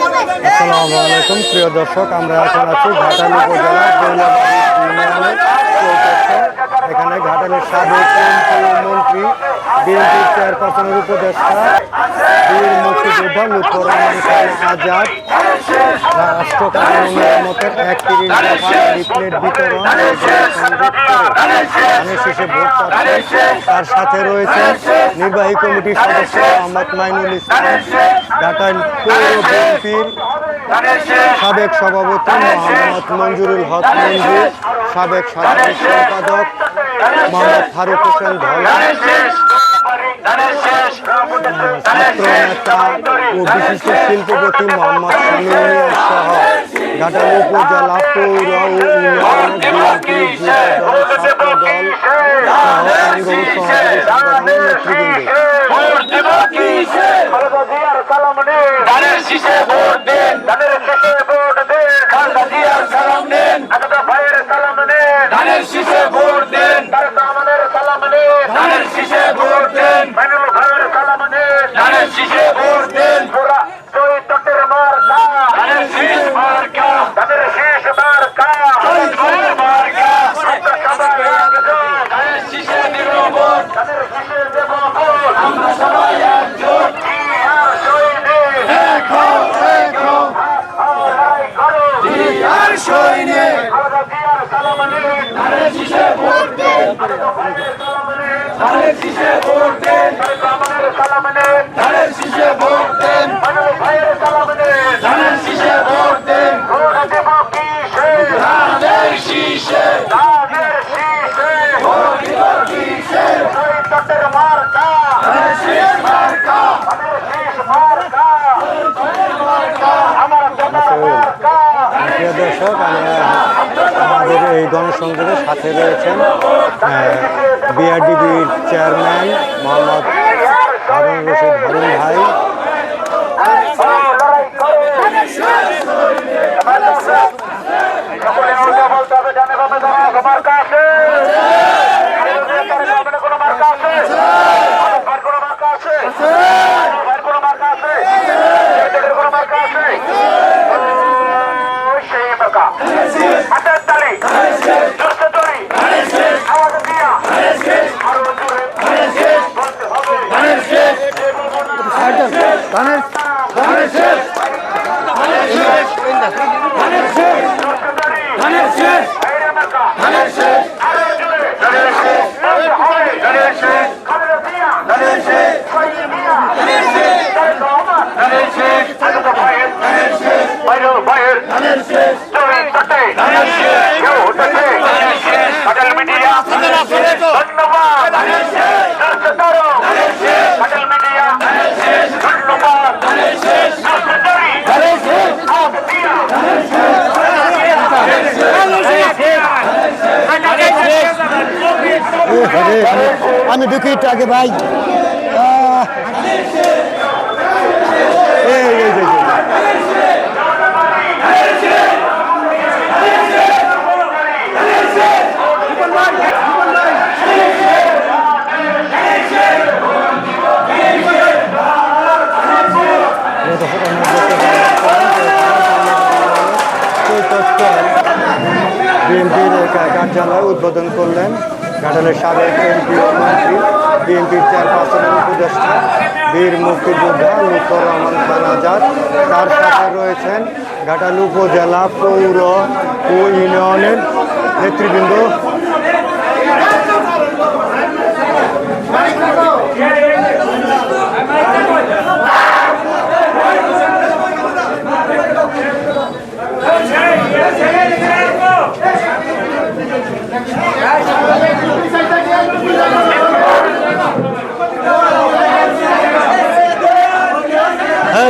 আসসালামু আলাইকুম প্রিয় দর্শক আমরা এখন আছি ঘাটাল উপজেলা দৌলতবাড়ি এখানে ঘাটালের সাবেক মন্ত্রী, বিএনপির চেয়ারপারসনের উপদেষ্টা, বীর মুক্তিযোদ্ধা, লুৎফর আজাদ তার সাথে রয়েছে নির্বাহী কমিটির সদস্য মোহাম্মদ মাইনুল ইসলাম। ঘাটাল পৌর বিএনপির সাবেক সভাপতি মোহাম্মদ মঞ্জুরুল হক মঞ্জুর সাবেক সাধারণ সম্পাদক মোহাম্মদ ফারুক হোসেন ধলা ও বিশিষ্ট শিল্পপতি মোহাম্মদ শামীম সহ ঘাটাল উপজেলা পৌর ও দল ধানের শীষে ভোট দেন ধানের শেষে ভোট দেন খালদা জিয়ার সালাম নেন আগাদা ভাইয়ের সালাম নেন ধানের শীষে ভোট দেন ধানের শীষে ভোট দেন ধানের শীষে ভোট দেন পুরা দুই তটের মার্কা ধানের শীষ মার্কা ধানের শীষ মার্কা ধানের মার্কা আমরা সবাই একজোট ধানের শীষে দিব ভোট ধানের শীষে দেব ভোট আমরা সবাই একজোট আর সৈনিক দেখো দেখো লড়াই করো আর নিন ধানের শীষে ভোট দেন। সালাম নিন ভোট দেন। ধানের শীষে ভোট দেন মানব ভাইয়ের সালাম নিন ধানের শীষে ভোট দেন ভোট দেব কিসে ধানের শীষে ধানের শীষে ভোট দিব কিসে দুই তটের মার্কা ধানের শীষ মার্কা ধানের শীষ মার্কা আমার দাদা মার্কা প্রিয় দর্শক আমি আমাদের গণসংযোগের সাথে রয়েছেন বিআরডিবির চেয়ারম্যান মোহাম্মদ হারুন রশিদ হারুন ভাই লড়াই করো সকলে উল্টা বলতে হবে জানে বামে দাঁড়া মার্কা আছে কোনো মার্কা আছে ভাইয়ের কোনো মার্কা আছে ভাইয়ের কোনো মার্কা আছে এদের কোনো মার্কা আছে ওই সেই মার্কা হাতের তালি জোরসে তলি আওয়াজ দিয়া আরও জোরে বলতে হবে ধানের শেষ ধানের ধানের শেষ ধানের শেষ ধানের শেষ জোরসে তলি ধানের শেষ বাইরে মার্কা ধানের শেষ আরও জোরে ধানের শেষ বলতে হবে ধানের শেষ খালেদা জিয়া ধানের শেষ শহীদ মিয়া ধানের শেষ তারেক রহমান ধানের শেষ আলাদা ভাইয়ের ধানের শেষ বাইরেও ভাইয়ের ধানের শেষ জয় তটে ধানের শেষ কেউ তটে ধানের শেষ কাটাল মিডিয়া আপনারা ফেলে তো ধন্যবাদ ধানের শেষ দর্শক তারো ধানের শেষ কাটাল মিডিয়া ধানের শেষ ধন্যবাদ ধানের শেষ দর্শক তারি ধানের শেষ আপ দিয়া আমি দুঃখিত আগে ভাই। এই, কার্যালয় উদ্বোধন করলেন ঘাটালের সাবেক এমপি ও মন্ত্রী, বিএনপির চেয়ারপারসনের উপদেষ্টা বীর মুক্তিযোদ্ধা লুৎফর রহমান খান আজাদ। তার সাথে রয়েছেন ঘাটাল উপজেলা পৌর ও ইউনিয়নের নেতৃবৃন্দ হ্যাঁ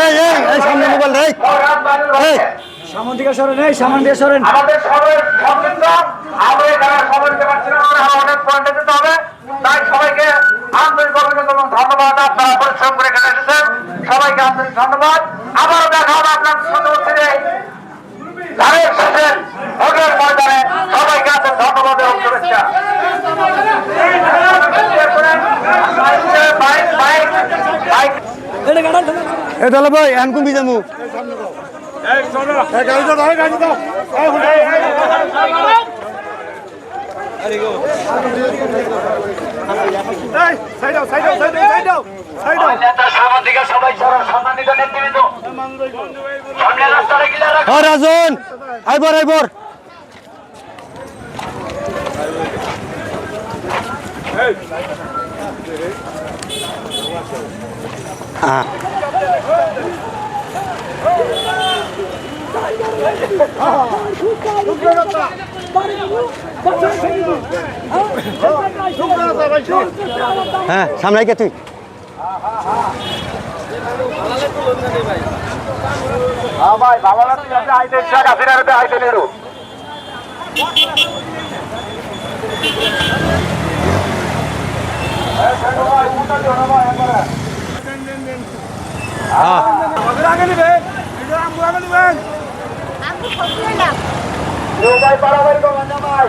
এই এই এই সামনে মোবাইল রে এই সামন দিকে সরেন এই সামন দিয়ে সরেন। আমাদের সবাই সংযুক্ত আমরা এখানে সময় দিতে পারছি না আমাদের অনেক পয়েন্টে যেতে হবে। তাই সবাইকে আন্তরিক অভিনন্দন এবং ধন্যবাদ। আপনারা পরিশ্রম করে এখানে এসেছেন। সবাইকে আন্তরিক ধন্যবাদ। আবারও দেখা হবে আপনার সদস্য ধানের শেষে ভোটের ময়দানে সবাইকে আন্তরিক ধন্যবাদ এবং শুভেচ্ছা বাইক বাইক বাইক এটা গাড়ান এ তাহলে ভাই এখন কুম্বি যামু নেতা সাংবাদিকের সবাই সরব সম্মানিত নেতৃবৃন্দ সামনে রাস্তাটা ক্লিয়ার রাখুন ও রাজন। আইবর আইবর। হ্যাঁ হ্যাঁ সামনে কে তুই? হ্যাঁ ভাই বাবা আইতে আইতে নেরু। আমি সত্যি না ভাই ভাই।